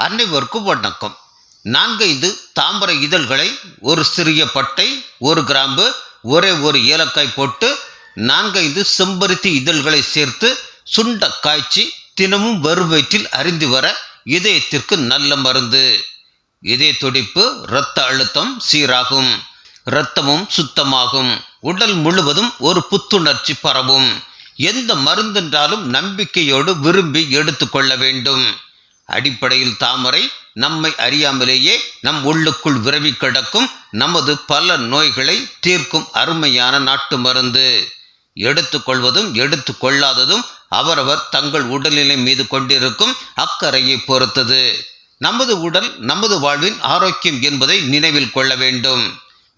அனைவருக்கும் வணக்கம் நான்கைந்து தாம்பர இதழ்களை ஒரு சிறிய பட்டை ஒரு கிராம்பு ஒரே ஒரு ஏலக்காய் போட்டு நான்கைந்து செம்பருத்தி இதழ்களை சேர்த்து சுண்ட காய்ச்சி தினமும் வறுவயிற்றில் அறிந்து வர இதயத்திற்கு நல்ல மருந்து. இதய துடிப்பு இரத்த அழுத்தம் சீராகும். இரத்தமும் சுத்தமாகும். உடல் முழுவதும் ஒரு புத்துணர்ச்சி பரவும். எந்த மருந்தென்றாலும் நம்பிக்கையோடு விரும்பி எடுத்துக்கொள்ள வேண்டும். அடிப்படையில் தாமரை நம்மை அறியாமலேயே நம் உள்ளுக்குள் விரவி கிடக்கும் நமது பல நோய்களை தீர்க்கும் அருமையான நாட்டு மருந்து. எடுத்துக்கொள்வதும் எடுத்துக்கொள்ளாததும் அவரவர் தங்கள் உடல்நிலை மீது கொண்டிருக்கும் அக்கறையை பொறுத்தது. நமது உடல் நமது வாழ்வின் ஆரோக்கியம் என்பதை நினைவில் கொள்ள வேண்டும்.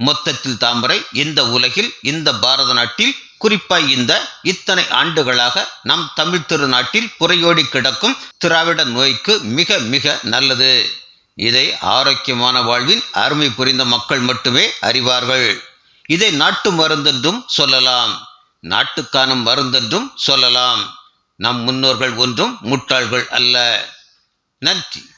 மொத்தத்தில் தாமரை இந்த உலகில் இந்த பாரத நாட்டில் குறிப்பாய் இந்த இத்தனை ஆண்டுகளாக நம் தமிழ் திருநாட்டில் புறையோடி கிடக்கும் திராவிட நோய்க்கு மிக மிக நல்லது. இதை ஆரோக்கியமான வாழ்வின் அருமை புரிந்த மக்கள் மட்டுமே அறிவார்கள். இதை நாட்டு மருந்தென்றும் சொல்லலாம். நாட்டுக்கான மருந்தென்றும் சொல்லலாம். நம் முன்னோர்கள் ஒன்றும் முட்டாள்கள் அல்ல. நன்றி.